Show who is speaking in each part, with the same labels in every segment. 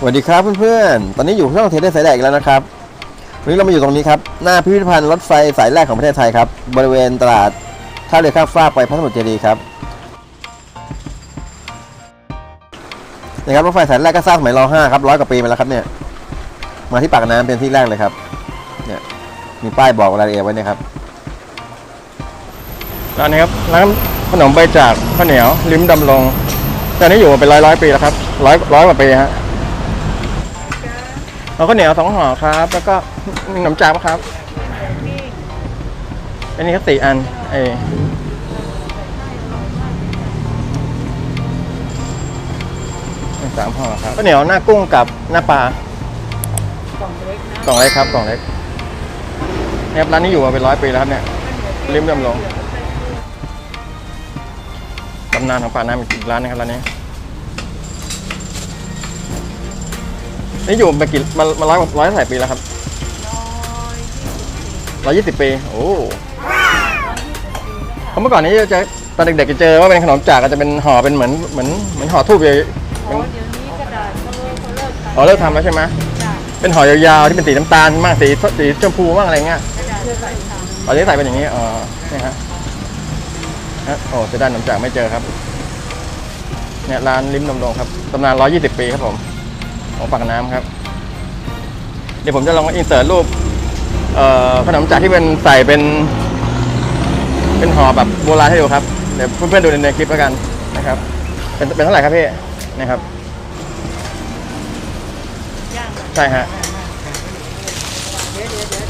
Speaker 1: สวัสดีครับเพื่อนๆ ตอนนี้อยู่ช่องเทเลสายแดกแล้วนะครับ วันนี้เรามาอยู่ตรงนี้ครับ หน้าพิพิธภัณฑ์รถไฟสายแรกของประเทศไทยครับ บริเวณตลาดท่าเรือข้ามฟากไปพระสมุทรเจดีย์ครับ นะครับรถไฟสายแรกก็สร้างสมัยร 5 ครับร้อยกว่าปีมาแล้วครับเนี่ย มาที่ปากน้ำเป็นที่แรกเลยครับ เนี่ยมีป้ายบอกรายละเอียดไว้เนะครับ
Speaker 2: ร้านนี้ครับร้านขนมใบจากข้าวเหนียวลิ้มดำรงแต่นี้อยู่มาเป็นร้อยร้อยปีแล้วครับร้อยร้อยกว่าปีฮะ เอาข้าวเหนียวสองห่อครับ แล้วก็มีขนมจากครับ อันนี้ก็สี่อัน เอสามห่อครับข้าวเหนียวหน้ากุ้งกับหน้าปลากล่องเล็กนะกล่องเล็กครับกล่องเล็กเนี่ยร้านนี้อยู่มาเป็นร้อยปีแล้วครับเนี่ยลิ้มดำรงตำนานของป่าน้ำอีกร้านนะครับร้านนี้ นี่อยู่มากี่มามาร้อยร้อยเท่าไหร่ปีแล้วครับร้อยยี่สิบปี โอ้เพราะเมื่อก่อนนี้จะตอนเด็กๆจะเจอว่าเป็นขนมจากก็จะเป็นห่อเป็นเหมือนเหมือนเหมือนห่อทูบเลย
Speaker 3: อ๋อเดี๋ยวนี้กระดาษเขาเลิกเขาเลิกขาย
Speaker 2: อ๋อเลิกทำแล้วใช่ไหม
Speaker 3: จ้ะ
Speaker 2: เป็นห่อยาวๆที่เป็นสีน้ำตาลมากสีสีชมพูมากอะไรเงี้ย
Speaker 3: กระดาษใส่ถัง
Speaker 2: ตอนนี้ใส่เป็นอย่างนี้อ๋อนี่ฮะฮะโอ้จะได้ขนมจากไม่เจอครับเนี่ยร้านลิ้มนมดงครับตำนาน120 ปีครับผม ของปากน้ำครับ เดี๋ยวผมจะลองอินเสิร์ตรูปขนมจากที่เป็นใส่เป็นเป็นห่อแบบโบราณให้ดูครับ เดี๋ยวเพื่อนๆดูในในคลิปแล้วกันนะครับ เป็นเป็นเท่าไหร่ครับพี่นะครับ
Speaker 3: ย่าง
Speaker 2: ใช่ฮะ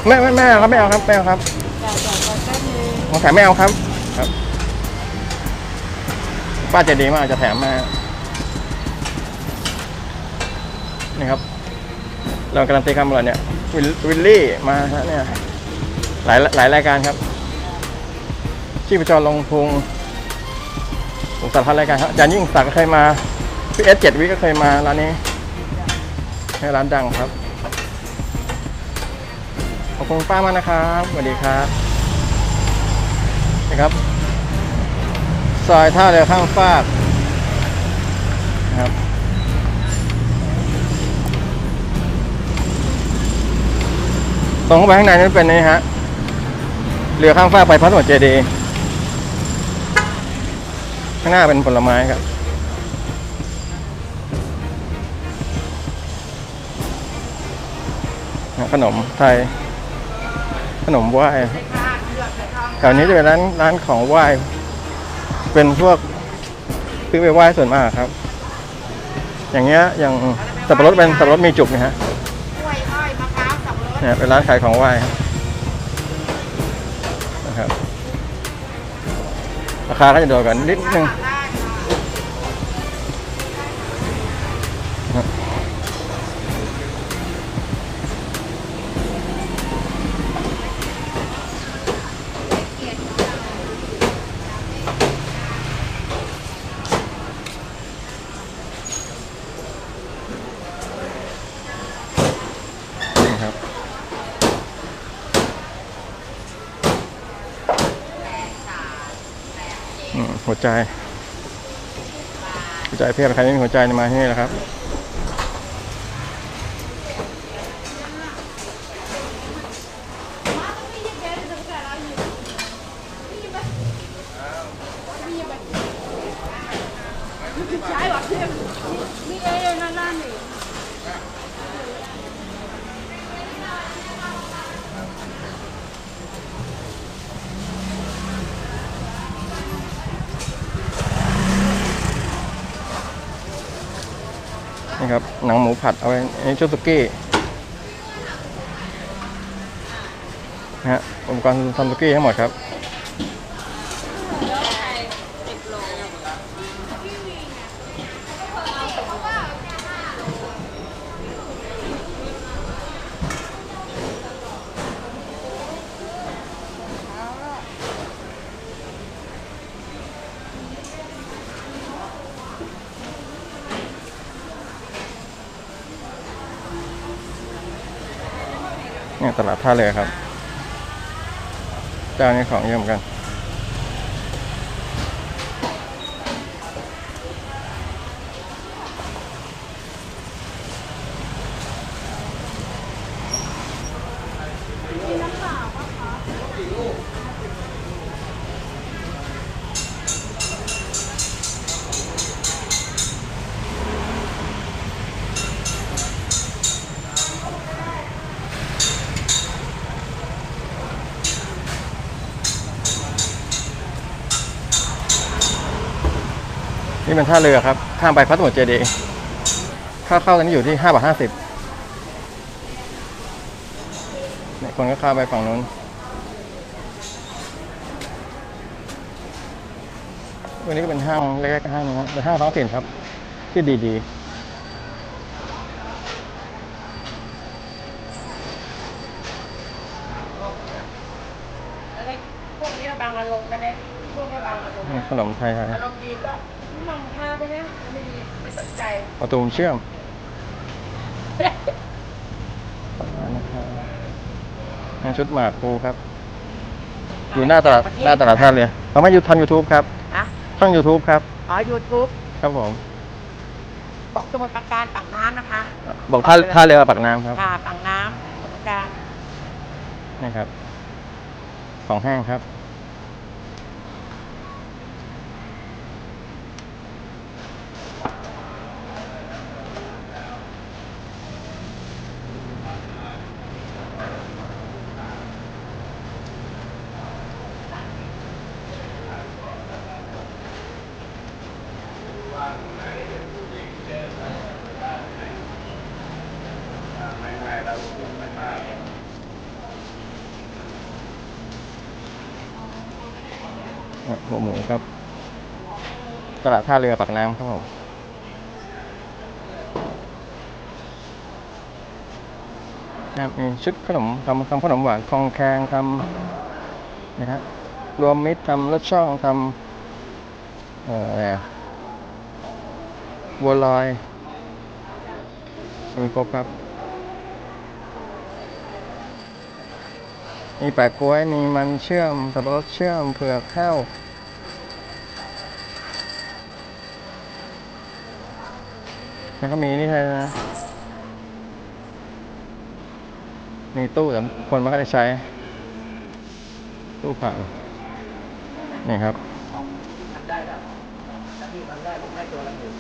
Speaker 2: ไม่ไม่ไม่เอาครับไม่เอาครับไม่เอาครับของแถมไม่เอาครับครับป้าใจดีมากจะแถมมา นี่ครับเราการันตีคำอร่อยเนี่ยวิลวิลลี่มาฮะเนี่ยหลายหลายรายการครับชีพจรลงพุงผมสารพัดรายการครับจารย์ยิ่งศักดิ์ก็เคยมาพี่เอสเจ็ดวิก็เคยมาร้านนี้ให้ร้านดังครับขอบคุณป้ามากนะครับสวัสดีครับนะครับซอยท่าเรือข้างฟาก ตรงเข้าไปข้างในนั้นเป็นนี่ฮะเรือข้างฟากไปพระสมุทรเจดีย์ข้างหน้าเป็นผลไม้ครับขนมไทย ขนมไหว้แถวนี้จะเป็นร้านร้านของไหว้ เป็นพวกซื้อไปไหว้ส่วนมากครับ อย่างเงี้ยอย่างสับปะรดเป็นสับปะรดมีจุกนะฮะ
Speaker 3: กล้วยอ้อยมะ พร้าวสับปะ
Speaker 2: เนี่ยเป็นร้านขายของไหว้ครับนะครับ ราคาก็จะโดดกันนิดนึง หัวใจ หัวใจเพียบใครไม่มีหัวใจมาที่นี่แหละครับ
Speaker 3: นี่เอ้ยนั่นนั่นนี่
Speaker 2: ครับ หนังหมูผัดเอาไว้ในชุดสุกี้นะฮะอุปกรณ์ทำสุกี้ทั้งหมดครับ เนี่ยตลาดท่าเรือครับ เจ้านี้ของเยอะเหมือนกัน เป็นท่าเรือครับ ข้ามไปพระสมุทรเจดีย์ค่าเข้าตอนนี้อยู่ที่ห้าบาทห้าสิบเนี่ยคนก็ข้ามไปฝั่งนู้นวันนี้ก็เป็นห้างเล็กๆห้างนึงครับเป็นห้างท้องถิ่นครับ ที่ดีๆ
Speaker 3: อะไรพวกนี้บางอารมณ์กันนะพวกนี้บางอารมณ์
Speaker 2: นี่ขนมไทยครับ
Speaker 3: อารมณ์ดีก็มองพาไปนะไม่ดีไม่สนใจ
Speaker 2: ประตูเชื่อมนะครับนี่ชุดหมากปูครับ อยู่หน้าตลาดหน้าตลาดท่าเรือเราไม่อยู่ทางยูทูบครับ
Speaker 3: อะ
Speaker 2: ช่องยูทูบครับ
Speaker 3: อ๋อยูทูบ
Speaker 2: ครับผม
Speaker 3: บอกสมุทรปราการปากน้ำนะคะ
Speaker 2: บอกท่าท่าเรือปากน้ำครับ
Speaker 3: ค่ะปากน้ำสมุทรปราการ
Speaker 2: นี่ครับ ของแห้งครับ หัวหมูครับ ตลาดท่าเรือปากน้ำครับผมนะครับมีชุดขนมทำทำขนมหวานคองแคงทำนะฮะรวมมิตรทำรสช่องทำเอ่ออะไรอะบัวลอยมีครบครับ มีแปะกล้วยมีมันเชื่อมสับปะรดเชื่อมเผือกข้าวแล้วก็มีนี่ใช่นะมีตู้แต่คนมันก็ได้ใช้ ตู้ผักนี่ครับทำได้ครับถ้าพี่ทำได้ผมให้ตัวละหนึ่ง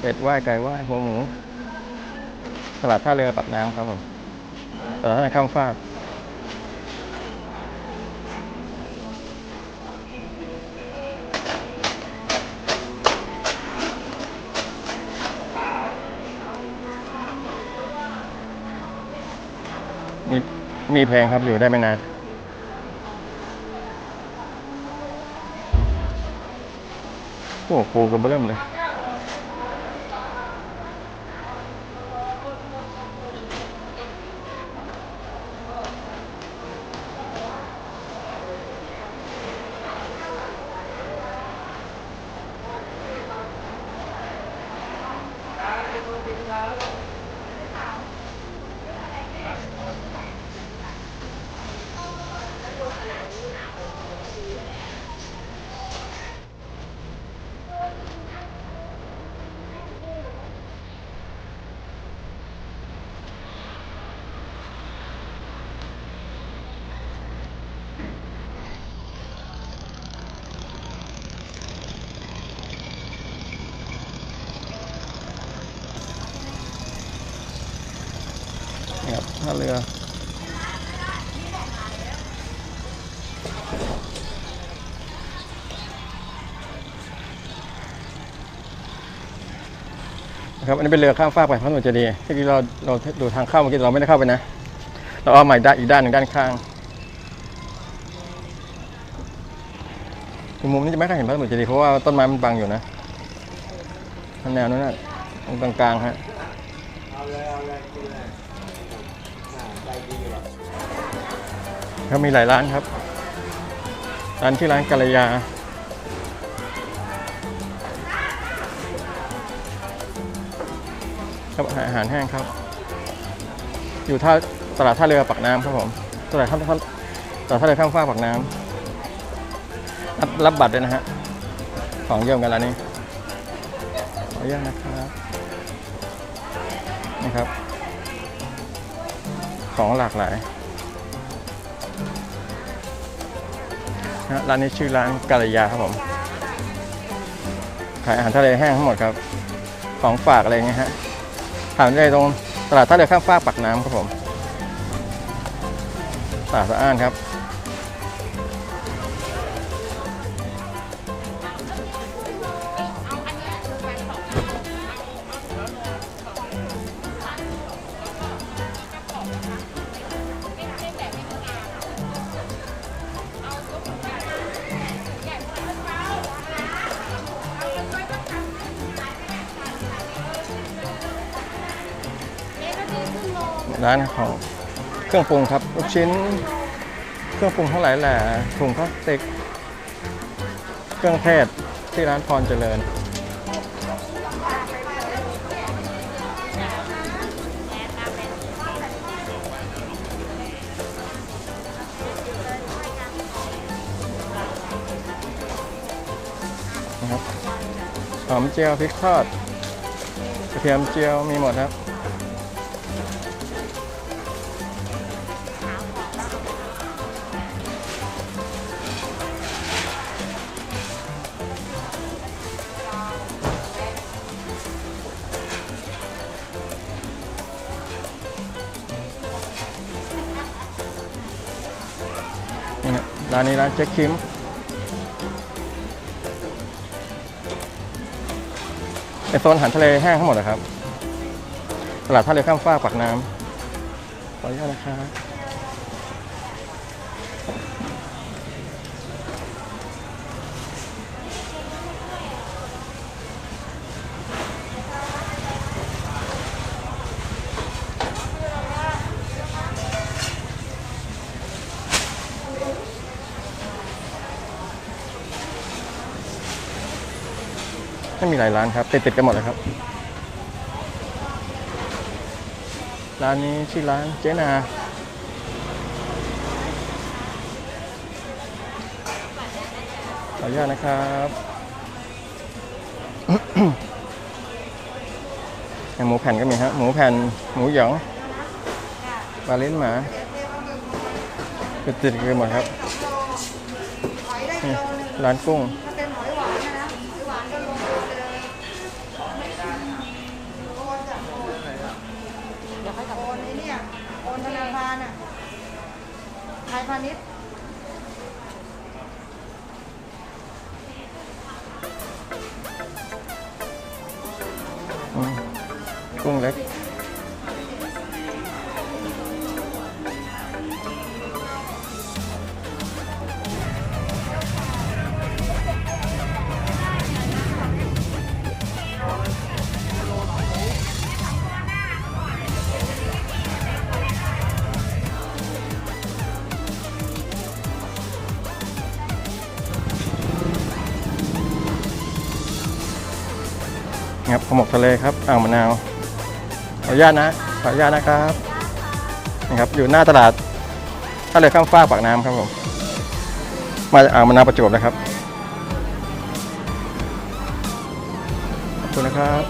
Speaker 2: เป็ดไหว้ไก่ไหว้หัวหมู ตลาดท่าเรือปากน้ำครับผมตลาดท่าข้ามฟากมีมีแพงครับอยู่ได้ไม่นานโอ้โหปูกระเบื้องเลย นี่ ครับท่าเรือครับอันนี้เป็นเรือข้ามฟากไปพระสมุทรเจดีย์ที่เราเราดูทางเข้าเมื่อกี้เราไม่ได้เข้าไปนะ เราเอาใหม่ด้านอีกด้านหนึ่งด้านข้างมุมนี้จะไม่ค่อยเห็นพระสมุทรเจดีย์เพราะว่าต้นไม้มันบังอยู่นะแนวนั้นน่ะตรงกลางๆฮะ ครับมีหลายร้านครับ ร้านชื่ร้านกัลยา ครับอาหารแห้งครับ อยู่ท่าตลาดท่าเรือปากน้ำครับผมตลาดท่าตลาดท่าเรือข้ามฟากปากน้ำรับรับบัตรด้วยนะฮะ ของเยี่ยมกันร้านนี้ ขออนุญาตนะครับนี่ครับ ของหลากหลาย นะร้านนี้ชื่อร้านกาลยาครับผมขายอาหารทะเลแห้งทั้งหมดครับ ของฝากอะไรเงี้ยฮะถามได้ตรงตลาดท่าเรือข้ามฟากปักน้ำครับผมตลาดสะอ้านครับ ร้านของเครื่องปรุงครับลูกชิ้น เครื่องปรุงทั้งหลายแหละถุงพลาสติก เครื่องเทศที่ร้านพรเจริญนะครับหอมเจียวพริกทอดกระเทียมเจียวมีหมดครับ ร้านนี้ร้านเจ๊คิมเป็นโซนอาหารทะเลแห้งทั้งหมดนะครับ ตลาดท่าเรือข้ามฟ้ากปากน้ำขออนุญาตนะครับ ไม่มีหลายร้านครับติดติดกันหมดเลยครับ ร้านนี้ชื่อร้านเจนาขออนุญาตนะครับหมูแผ่นก็มีฮะหมูแผ่นหมูหยองปลาลิ้นหมาติดติดกันหมดครับร้านกุ้ง
Speaker 4: กุ้งเล็กครั
Speaker 2: บขมกทะเลครับอ่างมะนาว นุญาตนะ ขออนุญาตนะครับนี่ครับอยู่หน้าตลาดท่าเรือข้ามฟ้ากปากน้ำครับผม มาจากอ่างมะนาวประจวบนะครับขอบคุณนะครับ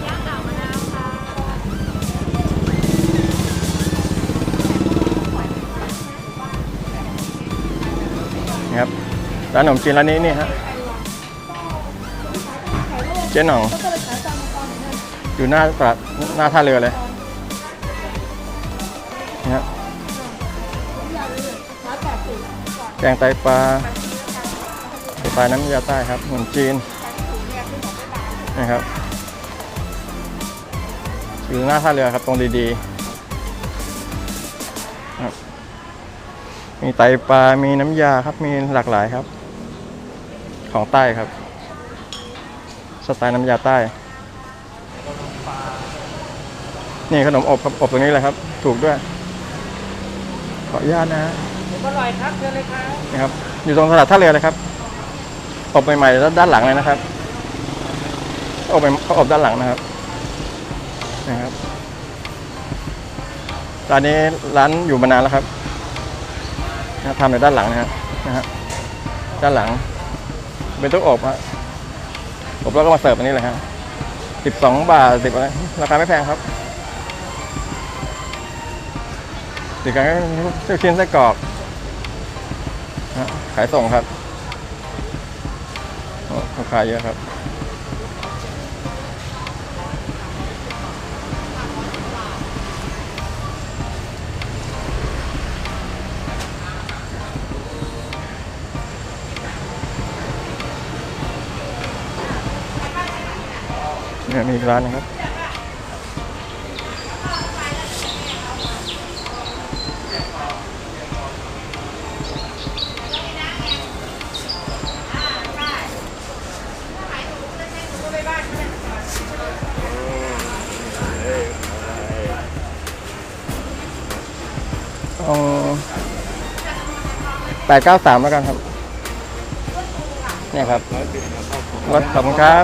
Speaker 2: นี่ครับร้านขนมจีนร้านนี้นี่ฮะเจ๊หน่องอยู่หน้าตลาดหน้าท่าเรือเลย งไตปลาไตปลาน้ำยาใต้ครับขนมจีนนะครับอยู่หน้าท่าเรือครับตรงดีๆครับมีไตปลา มีน้ำยาครับ มีหลากหลายครับ ของใต้ครับ สไตล์น้ำยาใต้ นี่ขนมอบครับอบตรงนี้เลยครับ ถูกด้วย ขออนุญาตนะฮะ
Speaker 3: อร่อยครับเชิญเลยครับ
Speaker 2: นะครับ อยู่ตรงตลาดท่าเรือเลยครับ อบใหม่ๆแล้วด้านหลังเลยนะครับ อบใหม่เขาอบด้านหลังนะครับ นะครับ ร้านนี้ร้านอยู่มานานแล้วครับนะทำอยู่ด้านหลังนะฮะนะฮะด้านหลัง เป็นตู้อบฮะอบแล้วก็มาเสิร์ฟอันนี้เลยฮะสิบสองบาทสิบอะไรราคาไม่แพงครับติดกันก็ชิ้นไส้กรอกายส่งครับลูกคาเยอะครับ เนี่ยมีร้านนะครับ แปดเก้าสามแล้วกันครับ เนี่ยครับรถขอบคุณครับ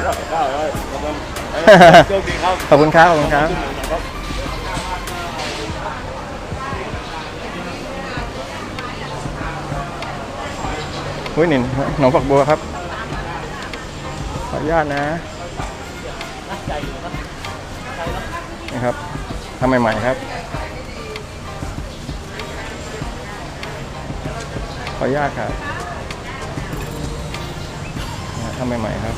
Speaker 2: ขอบคุณครับ ขอบคุณครับ หุ้ยหนินหนองฝักบัวครับ ขออนุญาตนะนี่ครับทำใหม่ๆครับ ขออนุญาตครับทำใหม่ ๆ ครับ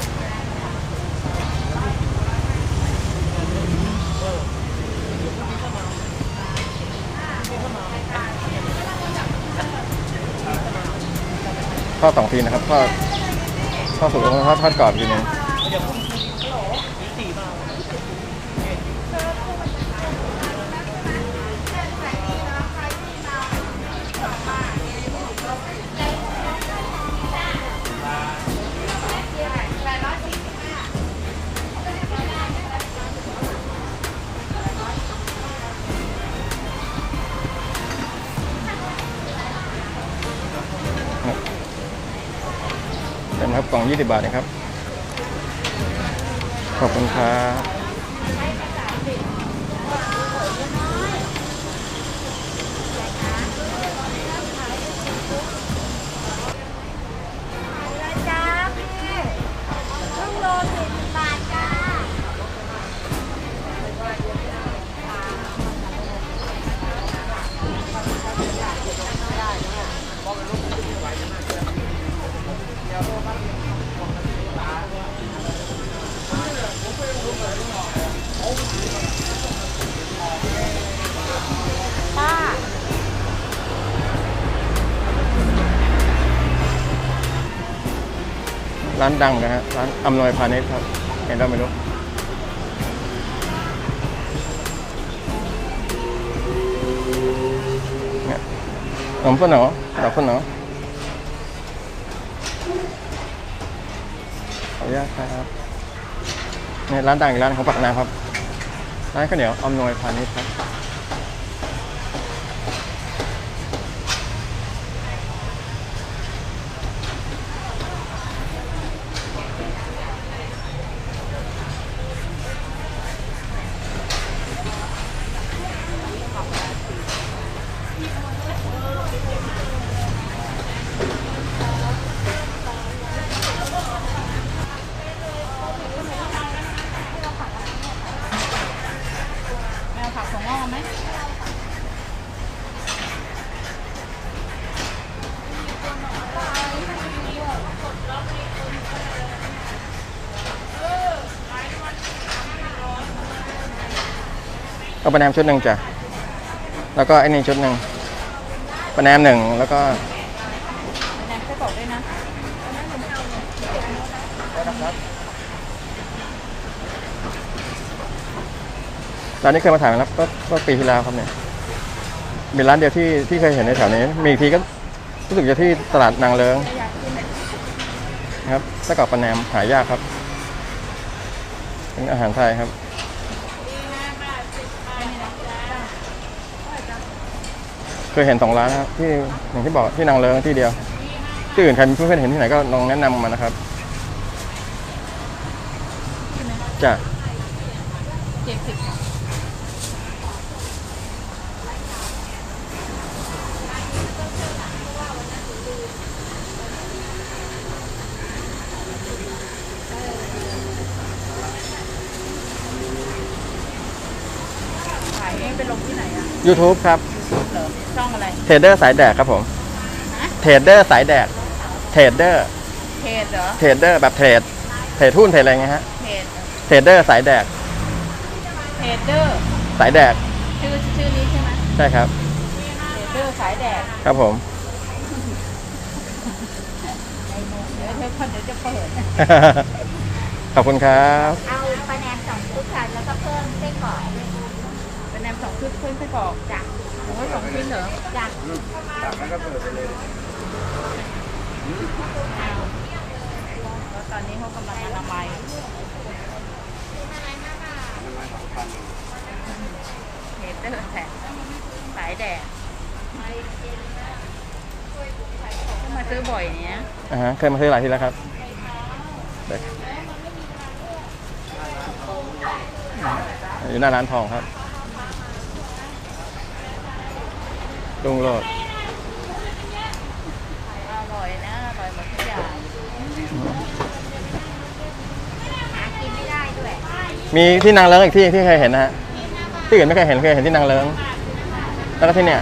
Speaker 2: ทอดสองทีนะครับทอดทอดสุกแล้วทอดทอดกรอบทีนึง ครับกล่อง 20 บาทนะครับ ขอบคุณครับ
Speaker 5: ร้า
Speaker 2: นดังนะฮะ ร้านอำนวยพาณิชย์ครับ เห็นเราไหม่รู้เนี่ยขนมข้าวเหนียวดอกข้าวเหนียวขออนุญาตครับเนี่ยร้านดังอีกร้านของปากน้ำครับ ร้านข้าวเหนียวอำนวยพาณิชย์ครับ
Speaker 4: แมวผักของงอกไหม
Speaker 2: เอาปลาแหนมชุดหนึ่งจ้ะ แล้วก็ไอ้นี่ชุดหนึ่งปลาแหนมหนึ่งแล้วก็
Speaker 4: แหนมไส้กรอกด้วยนะ
Speaker 2: ร้านนี้เคยมาถ่ายมาแล้วก็ก็ปีที่แล้วครับเนี่ยมีร้านเดียวที่ที่เคยเห็นในแถวนี้ มีอีกทีก็รู้สึกจะที่ตลาดนางเลิงนะครับไส้กรอกปลาแหนมหายากครับ เป็นอาหารไทยครับ เค ยเห็นสองร้านนะครับที่อย่างที่บอกที่นางเลิงที่เดียว ที่อื่นใครมีเพื่อนๆเห็นที่ไหนก็ลองแนะนำมานะครับจ้ะ
Speaker 4: เจ็ดสิบค่ะขายเองไปลงที่ไหนอะ
Speaker 2: YouTube ครับ
Speaker 4: เหรอช่องอะไร
Speaker 2: เทรดเดอร์สายแดกครับผม
Speaker 4: ฮะ
Speaker 2: เทรดเดอร์สายแดกเทรดเดอร์
Speaker 4: เพจเหรอ
Speaker 2: เทรดเดอร์แบบเทรดเทรดหุ้นเทรดอะไรเงี้ยฮะ
Speaker 4: เพจ
Speaker 2: เทรดเดอร์สายแดก
Speaker 4: เพจเดอร์
Speaker 2: สายแดก
Speaker 4: ชื่อชื่อนี้ใช่ไหม
Speaker 2: ใช่ครับ
Speaker 4: เพจเดอร์สายแดด
Speaker 2: ครับผม
Speaker 4: เดี๋ยวเธอคนเดี๋ยวจะเปิด
Speaker 2: ขอบคุณครับ
Speaker 5: เอาปลาแหนมสองทุกชานแล้วก็เพิ่มเส้นกรอก
Speaker 4: เป็นแนมสองชุดเพิ่มไส้กรอก
Speaker 5: จ้ะ
Speaker 4: โอ้ยสองชิ้นเหรอ
Speaker 5: จ้ะ
Speaker 4: แล้วตอนนี้เขากำลังอนามัยเฮเตอร์แท็กสายแดดก็มาซื้อบ่อยเนี้ย
Speaker 2: อ่าฮะเคยมาซื้อหลายทีแล้วครับอยู่หน้าร้านทองครับ ลุงโรด
Speaker 4: อร่อยนะอร่อยหมดทุกอย่าง
Speaker 5: หากินไม่ได้ด้วย
Speaker 2: มีที่นางเลิ้งอีกที่ที่เคยเห็นนะฮะ ที่อื่นไม่เคยเห็นเคยเห็นที่นางเลิ้งแล้วก็ที่เนี่ย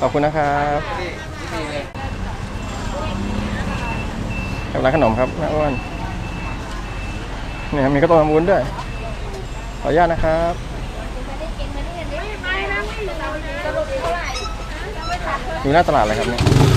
Speaker 2: ขอบคุณนะครับกับ ร้านขนมครับแม่อ้วนเนี่ยมีข้าวต้มขมวุ้นด้วย ขออนุญาตนะครับ
Speaker 5: ม่นะไม่เราสรุปเท่าไหร่
Speaker 2: อยู่หน้าตลาดเลยครับเนี่ย